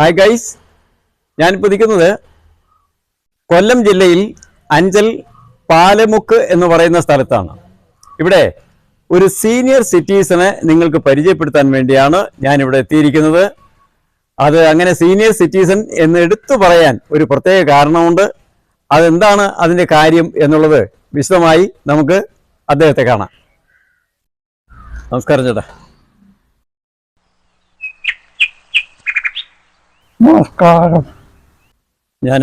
Hi guys ഞാനിപ്പോൾ നിൽക്കുന്നത് കൊല്ലം ജില്ലയിൽ അഞ്ചൽ പാലമുക്ക് എന്ന് പറയുന്ന സ്ഥലത്താണ്. ഇവിടെ ഒരു സീനിയർ സിറ്റിസനെ നിങ്ങൾക്ക് പരിചയപ്പെടുത്താൻ വേണ്ടിയാണ് ഞാനിവിടെ എത്തിയിരിക്കുന്നത്. അത് അങ്ങനെ സീനിയർ സിറ്റിസൺ എന്ന് എടുത്തു പറയാൻ ഒരു പ്രത്യേക കാരണമുണ്ട്. അതെന്താണ് അതിന്റെ കാര്യം എന്നുള്ളത് വിശദമായി നമുക്ക് അദ്ദേഹത്തെ കാണാം. നമസ്കാരം ചേട്ടാ. നമസ്കാരം. ഞാൻ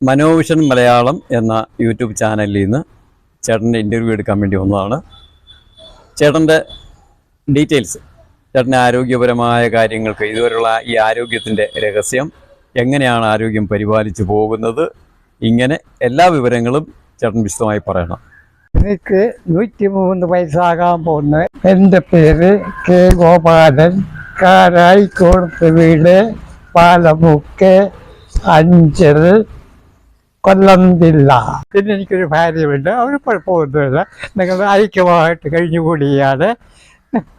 മനോവിഷൻ മലയാളം എന്ന യൂട്യൂബ് ചാനലിൽ നിന്ന് ചേട്ടന്റെ ഇന്റർവ്യൂ എടുക്കാൻ വേണ്ടി വന്നതാണ്. ചേട്ടന്റെ ഡീറ്റെയിൽസ് ചേട്ടന്റെ ആരോഗ്യപരമായ കാര്യങ്ങൾക്ക് ഇതുവരെയുള്ള ഈ ആരോഗ്യത്തിന്റെ രഹസ്യം എങ്ങനെയാണ് ആരോഗ്യം പരിപാലിച്ചു പോകുന്നത് ഇങ്ങനെ എല്ലാ വിവരങ്ങളും ചേട്ടൻ വിശദമായി പറയണം. എനിക്ക് നൂറ്റി മൂന്ന് വയസ്സാകാൻ പോകുന്ന. എന്റെ പേര് കെ. ഗോപാലൻ. കാരായിക്കോടത്ത് വീട് പാലമുക്ക് അഞ്ചൽ കൊല്ലം ജില്ല. പിന്നെ എനിക്കൊരു ഭാര്യയുണ്ട്. അവർ കുഴപ്പമൊന്നുമില്ല നിങ്ങൾ ഐക്യമായിട്ട് കഴിഞ്ഞുകൂടിയാണ്.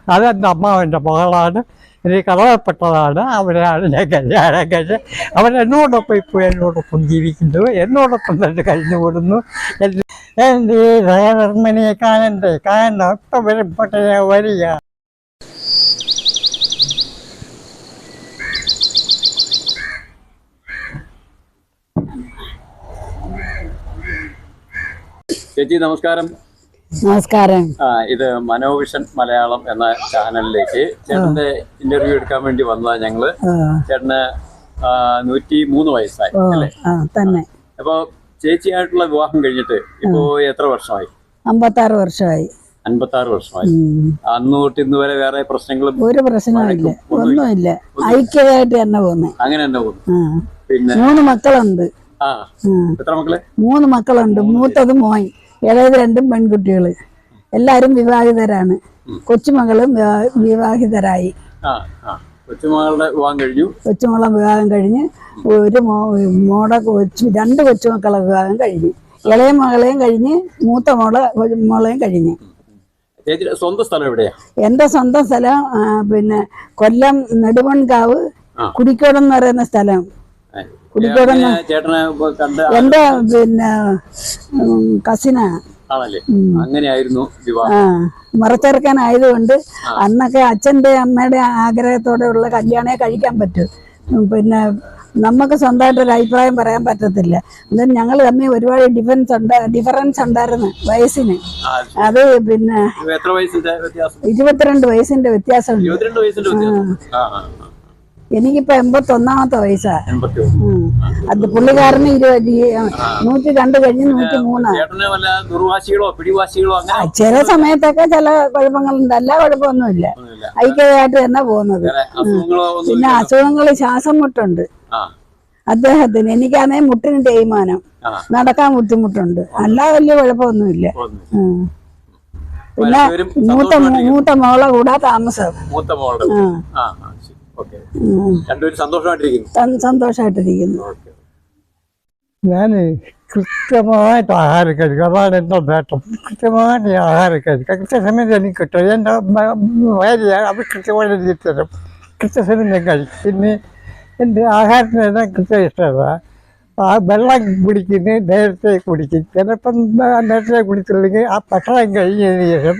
അതെന്റെ അമ്മാവന്റെ മകളാണ്. എനിക്ക് കടവപ്പെട്ടതാണ് അവരാണ് ഞാൻ കല്യാണം കഴിച്ച് അവരെന്നോടൊപ്പം ഇപ്പോൾ എന്നോടൊപ്പം ജീവിക്കുന്നു. എന്നോടൊപ്പം തന്നെ കഴിഞ്ഞുകൂടുന്നു കൊടുന്നു. എന്റെ സഹധർമ്മിണിയെ കാണണ്ടേ? കാണണം. ഇപ്പം വരുമ്പോട്ടെ വരിക. ചേച്ചി നമസ്കാരം. നമസ്കാരം. ആ, ഇത് മനോവിഷൻ മലയാളം എന്ന ചാനലിലേക്ക് ചേട്ടന്റെ ഇന്റർവ്യൂ എടുക്കാൻ വേണ്ടി വന്നതാ ഞങ്ങൾ. ചേട്ടന് നൂറ്റി മൂന്ന് വയസ്സായി അല്ലേ? തന്നെ. അപ്പൊ ചേച്ചിയായിട്ടുള്ള വിവാഹം കഴിഞ്ഞിട്ട് ഇപ്പോ എത്ര വർഷമായി? അമ്പത്താറ് വർഷമായി. അൻപത്തി ആറ് വർഷമായി. അന്ന് തൊട്ട് ഇന്ന് വരെ വേറെ പ്രശ്നങ്ങളും ഒരു പ്രശ്നമില്ല ഒന്നുമില്ല. ഐക്യമായിട്ട് തന്നെ പോന്നെ. അങ്ങനെ തന്നെ പോകുന്നു പിന്നെ? മൂന്ന് മക്കളുണ്ട്. ആ. എത്ര മക്കളെ? മൂന്ന് മക്കളുണ്ട്. മൂത്തത് മോൻ. ഇളയത് രണ്ടും പെൺകുട്ടികൾ എല്ലാരും വിവാഹിതരാണ്. കൊച്ചുമകളും വിവാ- വിവാഹിതരായി. കൊച്ചുമകളുടെ വിവാഹം കഴിഞ്ഞു. കൊച്ചുമകളെ വിവാഹം കഴിഞ്ഞ് ഒരു മോടെ കൊച്ചു രണ്ട് കൊച്ചുമക്കളെ വിവാഹം കഴിഞ്ഞു. ഇളയ മകളെയും കഴിഞ്ഞ് മൂത്ത മോളെ മോളെയും കഴിഞ്ഞ്. സ്വന്തം സ്ഥലം എവിടെയാ? എന്റെ സ്വന്തം സ്ഥലം പിന്നെ കൊല്ലം നെടുമൺകാവ്. കുടിക്കോടം എന്ന് പറയുന്ന സ്ഥലം. കുടിക്കോടം ചേട്ടനെ കണ്ട എന്റെ പിന്നെ ഉം, കസിനാ. ആണല്ലേ? അങ്ങനെയായിരുന്നു മറച്ചെറുക്കാനായതുകൊണ്ട് അന്നൊക്കെ അച്ഛന്റെ അമ്മയുടെ ആഗ്രഹത്തോടെ ഉള്ള കല്യാണേ കഴിക്കാൻ പറ്റൂ. പിന്നെ നമുക്ക് സ്വന്തമായിട്ടൊരു അഭിപ്രായം പറയാൻ പറ്റത്തില്ല. എന്തായാലും ഞങ്ങൾ തമ്മിൽ ഒരുപാട് ഡിഫറൻസ് ഉണ്ട് ഡിഫറൻസ് ഉണ്ടായിരുന്നു വയസ്സിന്. അത് പിന്നെ ഇരുപത്തിരണ്ട് വയസ്സിന്റെ വ്യത്യാസം. എനിക്കിപ്പോ വയസ്സാ. എൺപത്തി ഒന്ന് ഉം. അത് പുള്ളിക്കാരന് ഇരുപത് നൂറ്റി രണ്ട് കഴിഞ്ഞ് നൂറ്റി മൂന്ന്. ചില സമയത്തൊക്കെ ചില കുഴപ്പങ്ങളുണ്ട്. എല്ലാ കുഴപ്പമൊന്നുമില്ല. ഐക്യമായിട്ട് തന്നെ പോകുന്നത്. പിന്നെ അസുഖങ്ങൾ ശ്വാസം മുട്ടുണ്ട്. അദ്ദേഹത്തിന് എനിക്കാണേ മുട്ടിന് തേയ്മാനം. നടക്കാൻ ബുദ്ധിമുട്ടുണ്ട്. അല്ലാതെ വലിയ കുഴപ്പമൊന്നുമില്ല. പിന്നെ മൂത്ത മൂത്ത മോളെ കൂടാ താമസം. മൂത്ത മോളുടെ സന്തോഷമായിട്ടിരിക്കുന്നു. ഞാൻ കൃത്യമായിട്ട് ആഹാരം കഴിക്കും. അതാണ് എന്റെ നേട്ടം. കൃത്യമായിട്ട് ഞാൻ ആഹാരം കഴിക്കുക കൃത്യസമയത്ത് എനിക്ക് കിട്ടും. എന്റെ ഭാര്യ അവർ കൃത്യമായിട്ട് എനിക്ക് തരും. കൃത്യസമയം ഞാൻ കഴിക്കും. പിന്നെ എന്റെ ആഹാരത്തിന് കൃത്യം ഇഷ്ടമാണ് ആ വെള്ളം കുടിക്കുന്നത് നേരത്തെ കുടിക്കും. ചിലപ്പം നേരത്തെ കുടിച്ചില്ലെങ്കിൽ ആ ഭക്ഷണം കഴിഞ്ഞതിന് ശേഷം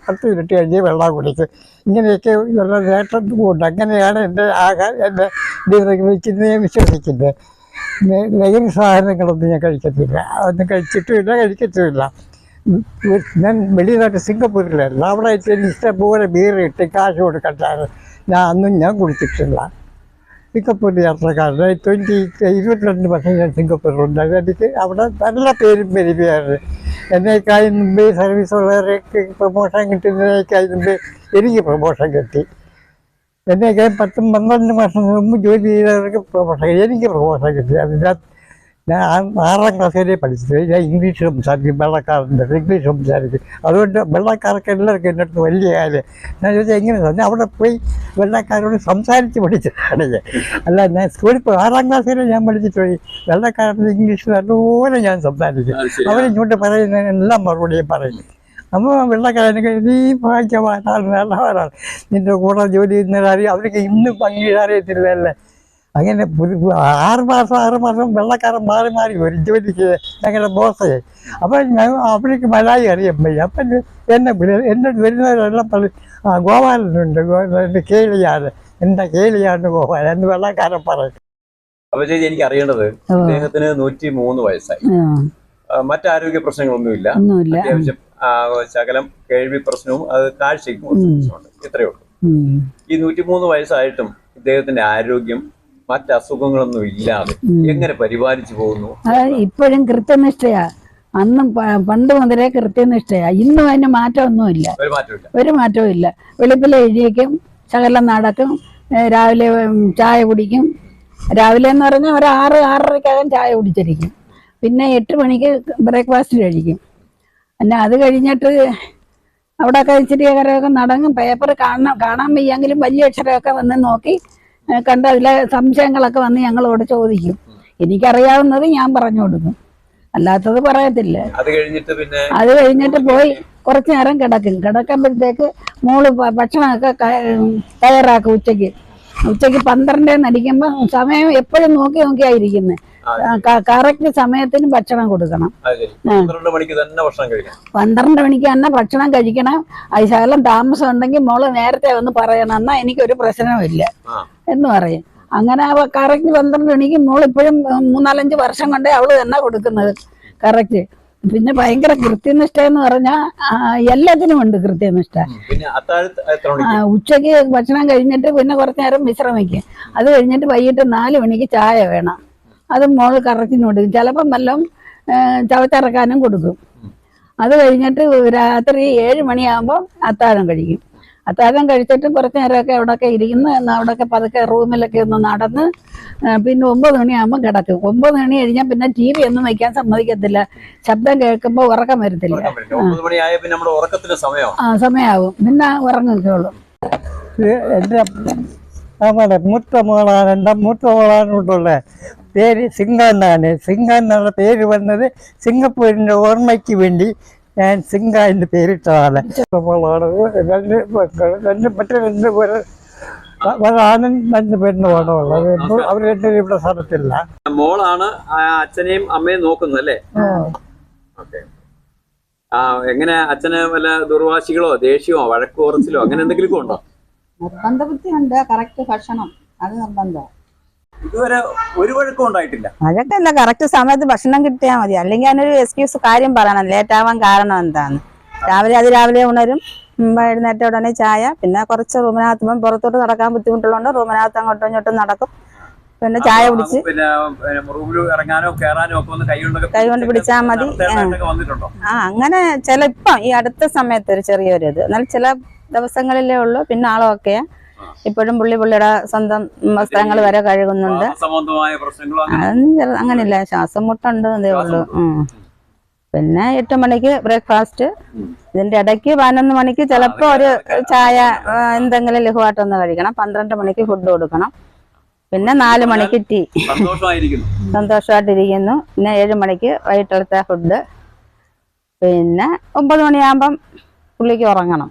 പത്ത് മിനിറ്റ് കഴിഞ്ഞ് വെള്ളം കുടിക്കും. ഇങ്ങനെയൊക്കെ ഉള്ള നേട്ടം കൊണ്ട് അങ്ങനെയാണ് എന്റെ ആഹാരം എന്റെ വിശ്വസിക്കുന്നത്. നെ- ലഹരി സാധനങ്ങളൊന്നും ഞാൻ കഴിക്കത്തില്ല. അതൊന്നും കഴിച്ചിട്ടുമില്ല കഴിക്കത്തുമില്ല ഞാൻ വെളിനാട്ട് സിംഗപ്പൂരിലായിരുന്നു അവിടെ എനിക്ക് ഇഷ്ടംപോലെ ബീർ ഇട്ട് കാശ് കൊടുക്കട്ടാണ് ഞാൻ അന്നും ഞാൻ കുടിച്ചിട്ടില്ല. സിംഗപ്പൂർ യാത്രക്കാരുടെ ട്വന്റി ഇരുപത്തിരണ്ട് വർഷം ഞാൻ സിംഗപ്പൂരിലുണ്ടായിരുന്നു എനിക്ക് അവിടെ നല്ല പേരും പെരുമയാണ്. എന്നേക്കായി മുമ്പേ സർവീസ് ഉള്ളവരൊക്കെ പ്രൊമോഷൻ കിട്ടുന്നതിനേക്കായി മുമ്പേ എനിക്ക് പ്രൊമോഷൻ കിട്ടി. എന്നേക്കായി പത്തും പന്ത്രണ്ട് വർഷം മുമ്പ് ജോലി ചെയ്തവർക്ക് പ്രൊമോഷൻ എനിക്ക് പ്രൊമോഷൻ കിട്ടി. അതിന്റെ ഞാൻ ആറാം ക്ലാസ് വരെ പഠിച്ചത് ഞാൻ ഇംഗ്ലീഷ് സംസാരിക്കും വെള്ളക്കാരുണ്ട് ഇംഗ്ലീഷ് സംസാരിക്കും. അതുകൊണ്ട് വെള്ളക്കാർക്ക് എല്ലാവർക്കും എന്റെ അടുത്ത് വലിയ കാര്യം. ഞാൻ ചോദിച്ചാൽ എങ്ങനെ ഞാൻ അവിടെ പോയി വെള്ളക്കാരോട് സംസാരിച്ച് പഠിച്ചതാണ് ഞാൻ. അല്ല ഞാൻ സ്കൂളിൽ പോയി ആറാം ക്ലാസ് വരെ ഞാൻ പഠിച്ചിട്ട് പോയി. വെള്ളക്കാരുടെ ഇംഗ്ലീഷ് നല്ലപോലെ ഞാൻ സംസാരിക്കും. അവരിങ്ങോട്ട് പറയുന്നതിനെല്ലാം മറുപടിയും പറയും അപ്പോൾ വെള്ളക്കാരനൊക്കെ നീ ഭാഗ്യവാനാണ് നല്ലവരാണ് നിന്റെ കൂടെ ജോലി ചെയ്യുന്നവരറിയാം അവർക്ക് ഇന്നും ഭംഗി അറിയത്തില്ലല്ലേ? അങ്ങനെ ആറ് മാസം ആറ് മാസം വെള്ളക്കാരൻ മാറി മാറി ഒരു വരും ജോലിക്ക് ഞങ്ങളുടെ ബോസയെ അപ്പം ഞാൻ അവർക്ക് മലയാളി അറിയാൻ വയ്യ. അപ്പം എന്നെ എന്നെ വരുന്നവരെല്ലാം പറഞ്ഞു ആ ഗോപാലനുണ്ട്. ഗോ- എന്റെ കേളിയാണ്. എന്റെ കേളിയാണ് ഗോപാലൻ? എന്ന് വെള്ളക്കാരൻ പറയും. അപ്പൊ ചേച്ചി എനിക്ക് അറിയേണ്ടത് അദ്ദേഹത്തിന് നൂറ്റി മൂന്ന് വയസ്സായി. മറ്റാരോഗ്യ പ്രശ്നങ്ങളൊന്നുമില്ല. അത്യാവശ്യം ശകലം കേൾവി പ്രശ്നവും അത് കാഴ്ചയ്ക്കും ഇത്രയേ ഉള്ളൂ. ഈ നൂറ്റിമൂന്ന് വയസ്സായിട്ടും ഇദ്ദേഹത്തിന്റെ ആരോഗ്യം മറ്റ് അസുഖങ്ങളൊന്നും ഇല്ലാതെ എങ്ങനെ പരിപാലിച്ചു പോകുന്നു? ഇപ്പോഴും കൃത്യനിഷ്ഠയാ. അന്നും പണ്ട് മുതലേ കൃത്യനിഷ്ഠയാ. ഇന്നും അതിന് മാറ്റമൊന്നുമില്ല. ഒരു മാറ്റവും ഇല്ല വെളുപ്പിലെ എഴുതിയേക്കും ശകലം നടക്കും രാവിലെ ചായ കുടിക്കും. രാവിലെ എന്ന് പറഞ്ഞാൽ ഒരു ആറ് ആറരയ്ക്കകം ചായ കുടിച്ചിരിക്കും. പിന്നെ എട്ട് മണിക്ക് ബ്രേക്ക്ഫാസ്റ്റ് കഴിക്കും. പിന്നെ അത് കഴിഞ്ഞിട്ട് അവിടെ ഇച്ചിരി കരയൊക്കെ നടങ്ങും പേപ്പർ കാണാൻ കാണാൻ വയ്യെങ്കിലും വലിയ അക്ഷരമൊക്കെ വന്ന് നോക്കി കണ്ട് അതിലെ സംശയങ്ങളൊക്കെ വന്ന് ഞങ്ങളോട് ചോദിക്കും. എനിക്കറിയാവുന്നത് ഞാൻ പറഞ്ഞു കൊടുക്കും. അല്ലാത്തത് പറയത്തില്ല. അത് കഴിഞ്ഞിട്ട് പിന്നെ അത് കഴിഞ്ഞിട്ട് പോയി കുറച്ചു നേരം കിടക്കും. കിടക്കുമ്പോഴത്തേക്ക് മോൾ ഭക്ഷണമൊക്കെ തയ്യാറാക്കും ഉച്ചയ്ക്ക്. ഉച്ചയ്ക്ക് പന്ത്രണ്ടേന്ന് അടിക്കുമ്പോൾ സമയം എപ്പോഴും നോക്കി നോക്കിയായിരിക്കുന്നത് കറക്റ്റ് സമയത്തിന് ഭക്ഷണം കൊടുക്കണം. പന്ത്രണ്ട് മണിക്ക് തന്നെ ഭക്ഷണം കഴിക്കണം. പന്ത്രണ്ട് മണിക്ക് തന്നെ ഭക്ഷണം കഴിക്കണം. അത് ശകലം താമസം ഉണ്ടെങ്കിൽ മോൾ നേരത്തെ ഒന്ന് പറയണം. എന്നാ എനിക്കൊരു പ്രശ്നമില്ല എന്ന് പറയും. അങ്ങനെ കറക്റ്റ് പന്ത്രണ്ട് മണിക്ക് മോൾ ഇപ്പോഴും മൂന്നാലഞ്ച് വർഷം കൊണ്ടേ അവൾ തന്നെ കൊടുക്കുന്നത്? കറക്റ്റ് പിന്നെ ഭയങ്കര കൃത്യനിഷ്ഠ എന്ന് പറഞ്ഞാൽ എല്ലാത്തിനും ഉണ്ട് കൃത്യനിഷ്ഠ. ഉച്ചയ്ക്ക് ഉച്ചയ്ക്ക് ഭക്ഷണം കഴിഞ്ഞിട്ട് പിന്നെ കുറച്ചു നേരം വിശ്രമിക്കും. അത് കഴിഞ്ഞിട്ട് വൈകിട്ട് നാല് മണിക്ക് ചായ വേണം. അത് മോൾ കറക്കി കൊടുക്കും. ചിലപ്പം വല്ലതും ചവച്ചിറക്കാനും കൊടുക്കും. അത് കഴിഞ്ഞിട്ട് രാത്രി ഏഴ് മണിയാകുമ്പോൾ അത്താഴം കഴിക്കും. അത്താഴം കഴിച്ചിട്ട് കുറച്ച് നേരമൊക്കെ അവിടെയൊക്കെ ഇരിക്കുന്നു. അവിടെ അവിടെയൊക്കെ പതുക്കെ റൂമിലൊക്കെ ഒന്ന് നടന്ന് പിന്നെ ഒമ്പത് മണിയാകുമ്പോൾ കിടക്കും. ഒമ്പത് മണി കഴിഞ്ഞാൽ പിന്നെ ടി വി ഒന്നും വയ്ക്കാൻ സമ്മതിക്കത്തില്ല. ശബ്ദം കേൾക്കുമ്പോൾ ഉറക്കം വരത്തില്ല. ആ സമയമാവും പിന്നെ ഉറങ്ങിക്കോളും ഇത് എന്റെ നമ്മുടെ മൂത്ത മോളാണ് എന്റെ മൂത്ത മോളാണുള്ളത് പേര് സിംഗ എന്നാണ്. സിംഗ എന്നുള്ള പേര് വന്നത് സിംഗപ്പൂരിന്റെ ഓർമ്മയ്ക്ക് വേണ്ടി ഞാൻ സിംഗ എന്ന് പേരിട്ടതാണ്. നമ്മളാണ് രണ്ട് മക്കൾ രണ്ട് മറ്റു രണ്ട് പേര് ഒരാണും രണ്ട് പെണ്ണുമാണ് ഉള്ളത്. ഇപ്പോൾ അവർ രണ്ടുപേരും ഇവിടെ സ്ഥലത്തില്ല. മോളാണ് അച്ഛനെയും അമ്മയും നോക്കുന്നത് അല്ലേ? ആ. എങ്ങനെ അച്ഛന് വല്ല ദുർവാശികളോ ദേഷ്യമോ വഴക്കുറച്ചിലോ അങ്ങനെ എന്തെങ്കിലും ഉണ്ടോ? നിർബന്ധ ബുദ്ധിയുണ്ട് കറക്റ്റ് ഭക്ഷണം. അത് നിർബന്ധം. ഇതുവരെ ഒരു വഴക്കം ഉണ്ടായിട്ടില്ല. അതൊക്കെ അല്ല കറക്റ്റ് സമയത്ത് ഭക്ഷണം കിട്ടിയാൽ മതി. അല്ലെങ്കിൽ അതിനൊരു എക്സ്ക്യൂസ് കാര്യം പറയണം. ലേറ്റ് ആവാൻ കാരണം എന്താണ് രാവിലെ അത് രാവിലെ ഉണരും എഴുന്നേറ്റ ഉടനെ ചായ. പിന്നെ കുറച്ച് റൂമിനകത്തുമ്പം പുറത്തോട്ട് നടക്കാൻ ബുദ്ധിമുട്ടുള്ളതുകൊണ്ട് റൂമിനകത്ത് അങ്ങോട്ടും ഇങ്ങോട്ടും നടക്കും. പിന്നെ ചായ പിടിച്ച് കുടിച്ച്. കൈ കൊണ്ട് പിടിച്ചാ മതി. ആ. അങ്ങനെ ചില ഇപ്പം ഈ അടുത്ത സമയത്ത് ഒരു ചെറിയൊരു ഇത് എന്നാൽ ചില ദിവസങ്ങളിലേ ഉള്ളൂ. പിന്നെ ആളൊക്കെ ഇപ്പോഴും പുള്ളി പുള്ളിയുടെ സ്വന്തം വസ്ത്രങ്ങൾ വരെ കഴുകുന്നുണ്ട്. അങ്ങനെയല്ല. ശ്വാസം മുട്ടുണ്ട് അതേ ഉള്ളൂ. പിന്നെ എട്ട് മണിക്ക് ബ്രേക്ക്ഫാസ്റ്റ്. ഇതിന്റെ ഇടയ്ക്ക് പതിനൊന്ന് മണിക്ക് ചിലപ്പോ ഒരു ചായ എന്തെങ്കിലും ലഘുവായിട്ടൊന്ന് കഴിക്കണം. പന്ത്രണ്ട് മണിക്ക് ഫുഡ് കൊടുക്കണം. പിന്നെ നാല് മണിക്ക് ടീ. സന്തോഷമായിട്ടിരിക്കുന്നു. പിന്നെ ഏഴ് മണിക്ക് വൈകിട്ടത്തെ ഫുഡ്. പിന്നെ ഒമ്പത് മണിയാകുമ്പം പുള്ളിക്ക് ഉറങ്ങണം.